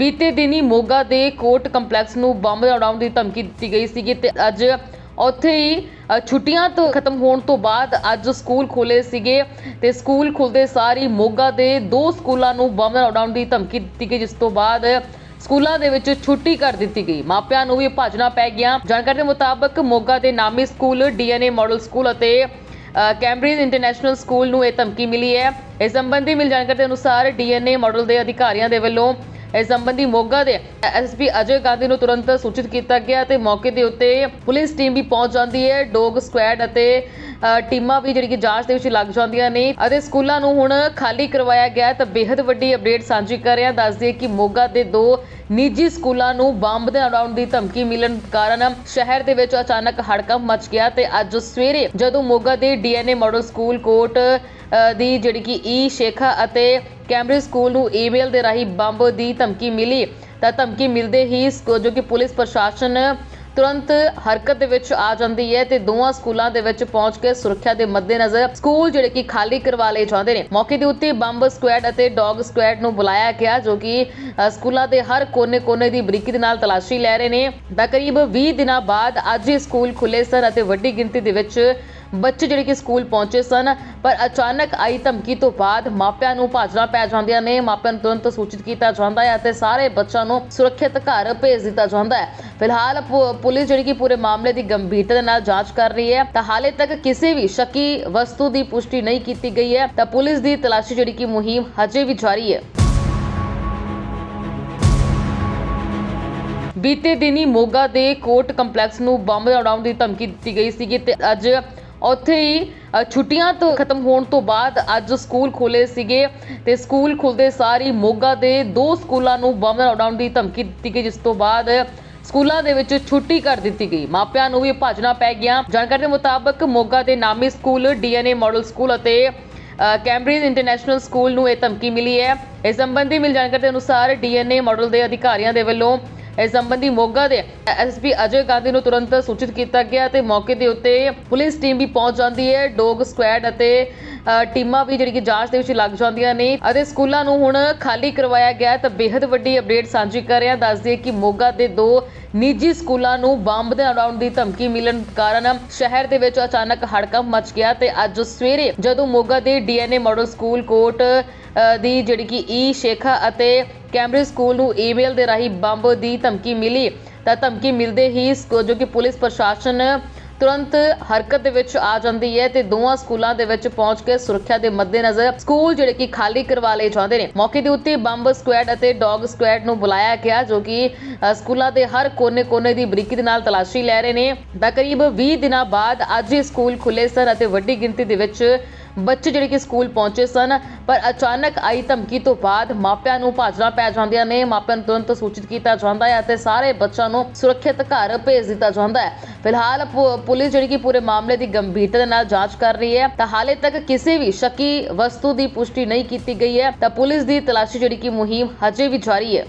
ਬੀਤੇ ਦਿਨੀ ਮੋਗਾ ਦੇ ਕੋਰਟ ਕੰਪਲੈਕਸ ਨੂੰ ਬੰਬ ਉਡਾਉਣ ਦੀ ਧਮਕੀ ਦਿੱਤੀ ਗਈ ਸੀਗੀ ਤੇ ਅੱਜ ਉੱਥੇ ਹੀ ਛੁੱਟੀਆਂ ਤੋਂ ਖਤਮ ਹੋਣ ਤੋਂ ਬਾਅਦ ਅੱਜ ਸਕੂਲ ਖੋਲੇ ਸੀਗੇ ਤੇ ਸਕੂਲ ਖੁੱਲਦੇ ਸਾਰ ਹੀ ਮੋਗਾ ਦੇ ਦੋ ਸਕੂਲਾਂ ਨੂੰ ਬੰਬ ਉਡਾਉਣ ਦੀ ਧਮਕੀ ਦਿੱਤੀ ਗਈ, ਜਿਸ ਤੋਂ ਬਾਅਦ ਸਕੂਲਾਂ ਦੇ ਵਿੱਚ ਛੁੱਟੀ ਕਰ ਦਿੱਤੀ ਗਈ। ਮਾਪਿਆਂ ਨੂੰ ਵੀ ਭਾਜਣਾ ਪੈ ਗਿਆ। ਜਾਣਕਾਰੀ ਦੇ ਮੁਤਾਬਕ ਮੋਗਾ ਦੇ ਨਾਮੀ ਸਕੂਲ ਡੀਐਨਏ ਮਾਡਲ ਸਕੂਲ ਅਤੇ ਕੈਂਬਰਿਜ ਇੰਟਰਨੈਸ਼ਨਲ ਸਕੂਲ ਨੂੰ ਇਹ ਧਮਕੀ ਮਿਲੀ ਹੈ। ਇਸ ਸੰਬੰਧੀ ਮਿਲ ਜਾਣਕਾਰੀ ਦੇ ਅਨੁਸਾਰ ਡੀਐਨਏ ਮਾਡਲ ਦੇ ਅਧਿਕਾਰੀਆਂ ਦੇ ਵੱਲੋਂ ਇਸ ਸੰਬੰਧੀ ਮੋਗਾ ਦੇ ਐਸਪੀ ਅਜੇ ਗਾਂਧੀ ਨੂੰ ਤੁਰੰਤ ਸੂਚਿਤ ਕੀਤਾ ਗਿਆ ਤੇ ਮੌਕੇ ਦੇ ਉੱਤੇ ਪੁਲਿਸ ਟੀਮ ਵੀ ਪਹੁੰਚ ਜਾਂਦੀ ਹੈ। ਡੋਗ ਸਕੁਐਡ ਅਤੇ ਟੀਮਾਂ ਵੀ ਜਿਹੜੀ ਕਿ ਜਾਂਚ ਦੇ ਵਿੱਚ ਲੱਗ ਜਾਂਦੀਆਂ ਨੇ ਅਤੇ ਸਕੂਲਾਂ ਨੂੰ ਹੁਣ ਖਾਲੀ ਕਰਵਾਇਆ ਗਿਆ ਤਾਂ ਬੇहद ਵੱਡੀ ਅਪਡੇਟ ਸਾਂਝੀ ਕਰ ਰਿਹਾ। ਦੱਸ ਦਈਏ ਕਿ ਮੋਗਾ ਦੇ ਦੋ ਨਿੱਜੀ ਸਕੂਲਾਂ ਨੂੰ ਬੰਬ ਦੇ ਉਡਾਉਣ ਦੀ ਧਮਕੀ ਮਿਲਣ ਕਾਰਨ ਸ਼ਹਿਰ ਦੇ ਵਿੱਚ ਅਚਾਨਕ ਹੜਕੰਪ ਮਚ ਗਿਆ ਤੇ ਅੱਜ ਸਵੇਰੇ ਜਦੋਂ ਮੋਗਾ ਦੇ ਡੀਐਨਏ ਮਾਡਲ ਸਕੂਲ ਕੋਟ ਦੀ ਜਿਹੜੀ ਕਿ ਈ ਸ਼ੇਖਾ ਅਤੇ ਕੈਂਬਰਿਜ ਸਕੂਲ ਨੂੰ ਈਮੇਲ ਦੇ ਰਾਹੀਂ ਬੰਬ ਦੀ ਧਮਕੀ ਮਿਲੀ। ਤਾਂ ਧਮਕੀ ਮਿਲਦੇ ਹੀ ਜੋ ਕਿ ਪੁਲਿਸ ਪ੍ਰਸ਼ਾਸਨ ਤੁਰੰਤ ਹਰਕਤ ਦੇ ਵਿੱਚ ਆ ਜਾਂਦੀ ਹੈ ਤੇ ਦੋਵਾਂ ਸਕੂਲਾਂ ਦੇ ਵਿੱਚ ਪਹੁੰਚ ਕੇ ਸੁਰੱਖਿਆ ਦੇ ਮੱਦੇਨਜ਼ਰ ਸਕੂਲ ਜਿਹੜੇ ਕਿ ਖਾਲੀ ਕਰਵਾ ਲਏ ਜਾਂਦੇ ਨੇ। ਮੌਕੇ ਦੇ ਉੱਤੇ ਬੰਬ ਸਕੁਐਡ ਅਤੇ ਡੌਗ ਸਕੁਐਡ ਨੂੰ ਬੁਲਾਇਆ ਗਿਆ, ਜੋ ਕਿ ਸਕੂਲਾਂ ਦੇ ਹਰ ਕੋਨੇ-ਕੋਨੇ ਦੀ ਬਰੀਕੀ ਦੇ ਨਾਲ ਤਲਾਸ਼ੀ ਲੈ ਰਹੇ ਨੇ। ਤਾਂ ਕਰੀਬ 20 ਦਿਨਾਂ ਬਾਅਦ ਅੱਜ ਹੀ ਸਕੂਲ ਖੁੱਲੇ ਸਨ ਅਤੇ ਵੱਡੀ ਗਿਣਤੀ ਦੇ ਵਿੱਚ ਬੱਚੇ ਜਿਹੜੇ ਕਿ ਸਕੂਲ ਪਹੁੰਚੇ ਸਨ, ਪਰ ਅਚਾਨਕ ਆਈ ਧਮਕੀ ਤੋਂ ਬਾਅਦ ਮਾਪਿਆਂ ਨੂੰ ਭਾਜਣਾ ਪੈ ਜਾਂਦੀਆਂ ਨੇ। ਮਾਪਿਆਂ ਨੂੰ ਤੁਰੰਤ ਸੂਚਿਤ ਕੀਤਾ ਜਾਂਦਾ ਹੈ ਅਤੇ ਸਾਰੇ ਬੱਚਿਆਂ ਨੂੰ ਸੁਰੱਖਿਅਤ ਘਰ ਭੇਜ ਦਿੱਤਾ ਜਾਂਦਾ ਹੈ। ਫਿਲਹਾਲ ਪੁਲਿਸ ਜਿਹੜੀ ਕਿ ਪੂਰੇ ਮਾਮਲੇ ਦੀ ਗੰਭੀਰਤਾ ਦੇ ਨਾਲ ਜਾਂਚ ਕਰ ਰਹੀ ਹੈ। ਤਾਂ ਹਾਲੇ ਤੱਕ ਕਿਸੇ ਵੀ ਸ਼ੱਕੀ ਵਸਤੂ ਦੀ ਪੁਸ਼ਟੀ ਨਹੀਂ ਕੀਤੀ ਗਈ ਹੈ। ਤਾਂ ਪੁਲਿਸ ਦੀ ਤਲਾਸ਼ੀ ਜਿਹੜੀ ਕਿ ਮੁਹਿੰਮ ਹਜੇ ਵੀ ਜਾਰੀ ਹੈ। ਬੀਤੇ ਦਿਨੀ ਮੋਗਾ ਦੇ ਕੋਰਟ ਕੰਪਲੈਕਸ ਨੂੰ ਬੰਬ ਉਡਾਉਣ ਦੀ ਧਮਕੀ ਦਿੱਤੀ ਗਈ ਸੀਗੀ ਤੇ ਅੱਜ ਉੱਥੇ ਹੀ ਛੁੱਟੀਆਂ ਤੋਂ, ਖਤਮ ਹੋਣ ਤੋਂ ਬਾਅਦ ਅੱਜ ਸਕੂਲ ਖੋਲੇ ਸੀਗੇ ਤੇ ਸਕੂਲ ਖੁੱਲਦੇ ਸਾਰ ਹੀ ਮੋਗਾ ਦੇ ਦੋ ਸਕੂਲਾਂ ਨੂੰ ਬੰਬ ਉਡਾਉਣ ਦੀ ਧਮਕੀ ਦਿੱਤੀ ਗਈ, ਜਿਸ ਤੋਂ ਬਾਅਦ ਸਕੂਲਾਂ ਦੇ ਵਿੱਚ ਛੁੱਟੀ ਕਰ ਦਿੱਤੀ ਗਈ। ਮਾਪਿਆਂ ਨੂੰ ਵੀ ਭਾਜਣਾ ਪੈ ਗਿਆ। ਜਾਣਕਾਰੀ ਦੇ ਮੁਤਾਬਕ ਮੋਗਾ ਦੇ ਨਾਮੀ ਸਕੂਲ ਡੀਐਨਏ ਮਾਡਲ ਸਕੂਲ ਅਤੇ ਕੈਂਬਰਿਜ ਇੰਟਰਨੈਸ਼ਨਲ ਸਕੂਲ ਨੂੰ ਇਹ ਧਮਕੀ ਮਿਲੀ ਹੈ। ਇਸ ਸੰਬੰਧੀ ਮਿਲ ਜਾਣਕਾਰੀ ਦੇ ਅਨੁਸਾਰ ਡੀਐਨਏ ਮਾਡਲ ਦੇ ਅਧਿਕਾਰੀਆਂ ਦੇ ਵੱਲੋਂ ਇਸ ਸੰਬੰਧੀ ਮੋਗਾ ਦੇ ਐਸਪੀ ਅਜੇ ਗਾਂਧੀ ਨੂੰ ਤੁਰੰਤ ਸੂਚਿਤ ਕੀਤਾ ਗਿਆ ਤੇ ਮੌਕੇ ਦੇ ਉੱਤੇ ਪੁਲਿਸ ਟੀਮ ਵੀ ਪਹੁੰਚ ਜਾਂਦੀ ਹੈ। ਡੋਗ ਸਕੁਐਡ ਅਤੇ ਟੀਮਾਂ ਵੀ ਜਿਹੜੀ ਕਿ ਜਾਂਚ ਦੇ ਵਿੱਚ ਲੱਗ ਜਾਂਦੀਆਂ ਨੇ ਅਤੇ ਸਕੂਲਾਂ ਨੂੰ ਹੁਣ ਖਾਲੀ ਕਰਵਾਇਆ ਗਿਆ ਤਾਂ ਬੇहद ਵੱਡੀ ਅਪਡੇਟ ਸਾਂਝੀ ਕਰ ਰਿਹਾ, ਦੱਸ ਦਈਏ ਕਿ ਮੋਗਾ ਦੇ ਦੋ ਨਿੱਜੀ ਸਕੂਲਾਂ ਨੂੰ ਬੰਬ ਦੇ ਉਡਾਉਣ ਦੀ ਧਮਕੀ ਮਿਲਣ ਕਾਰਨ ਸ਼ਹਿਰ ਦੇ ਵਿੱਚ ਅਚਾਨਕ ਹੜਕੰਪ ਮਚ ਗਿਆ ਤੇ ਅੱਜ ਸਵੇਰੇ ਜਦੋਂ ਮੋਗਾ ਦੇ ਡੀਐਨਏ ਮਾਡਲ ਸਕੂਲ ਕੋਟ ਦੀ ਜਿਹੜੀ ਕਿ ਈ ਸ਼ੇਖਾ ਅਤੇ ਕੈਂਬਰਿਜ ਸਕੂਲ ਨੂੰ ਈਮੇਲ ਦੇ ਰਾਹੀਂ ਬੰਬ ਦੀ ਧਮਕੀ ਮਿਲੀ ਤਾਂ ਧਮਕੀ ਮਿਲਦੇ ਹੀ ਸਕੂ- ਜੋ ਕਿ ਪੁਲਿਸ ਪ੍ਰਸ਼ਾਸਨ ਤੁਰੰਤ ਹਰਕਤ ਦੇ ਵਿੱਚ ਆ ਜਾਂਦੀ ਹੈ ਤੇ ਦੋਵਾਂ ਸਕੂਲਾਂ ਦੇ ਵਿੱਚ ਪਹੁੰਚ ਕੇ ਸੁਰੱਖਿਆ ਦੇ ਮੱਦੇਨਜ਼ਰ ਸਕੂਲ ਜਿਹੜੇ ਕਿ ਖਾਲੀ ਕਰਵਾ ਲਏ ਜਾਂਦੇ ਨੇ। ਮੌਕੇ ਦੇ ਉੱਤੇ ਬੰਬ ਸਕੁਐਡ ਅਤੇ ਡੌਗ ਸਕੁਐਡ ਨੂੰ ਬੁਲਾਇਆ ਗਿਆ ਜੋ ਕਿ ਅ, ਸਕੂਲਾਂ ਦੇ ਹਰ ਕੋਨੇ-ਕੋਨੇ ਦੀ ਬਰੀਕੀ ਦੇ ਨਾਲ ਤਲਾਸ਼ੀ ਲੈ ਰਹੇ ਨੇ। ਤਾਂ ਕਰੀਬ 20 ਦਿਨਾਂ ਬਾਅਦ ਅੱਜ ਹੀ ਸਕੂਲ ਖੁੱਲੇ ਸਨ ਅਤੇ ਵੱਡੀ ਗਿਣਤੀ ਦੇ ਵਿੱਚ ਬੱਚੇ ਜਿਹੜੇ ਕਿ ਸਕੂਲ ਪਹੁੰਚੇ ਸਨ, ਪਰ ਅਚਾਨਕ ਆਈ ਧਮਕੀ ਤੋਂ ਬਾਅਦ ਮਾਪਿਆਂ ਨੂੰ ਭਾਜਣਾ ਪੈ ਜਾਂਦੀਆਂ ਨੇ। ਮਾਪਿਆਂ ਨੂੰ ਤੁਰੰਤ ਸੂਚਿਤ ਕੀਤਾ ਜਾਂਦਾ ਹੈ ਅਤੇ ਸਾਰੇ ਬੱਚਿਆਂ ਨੂੰ ਸੁਰੱਖਿਅਤ ਘਰ ਭੇਜ ਦਿੱਤਾ ਜਾਂਦਾ ਹੈ। ਫਿਲਹਾਲ ਪੁ- ਪੁਲਿਸ ਜਿਹੜੀ ਕਿ ਪੂਰੇ ਮਾਮਲੇ ਦੀ ਗੰਭੀਰਤਾ ਦੇ ਨਾਲ ਜਾਂਚ ਕਰ ਰਹੀ ਹੈ। ਤਾਂ ਹਾਲੇ ਤੱਕ ਕਿਸੇ ਵੀ ਸ਼ੱਕੀ ਵਸਤੂ ਦੀ ਪੁਸ਼ਟੀ ਨਹੀਂ ਕੀਤੀ ਗਈ ਹੈ। ਤਾਂ ਪੁਲਿਸ ਦੀ ਤਲਾਸ਼ੀ ਜਿਹੜੀ ਕਿ ਮੁਹਿੰਮ ਹਜੇ ਵੀ ਜਾਰੀ ਹੈ।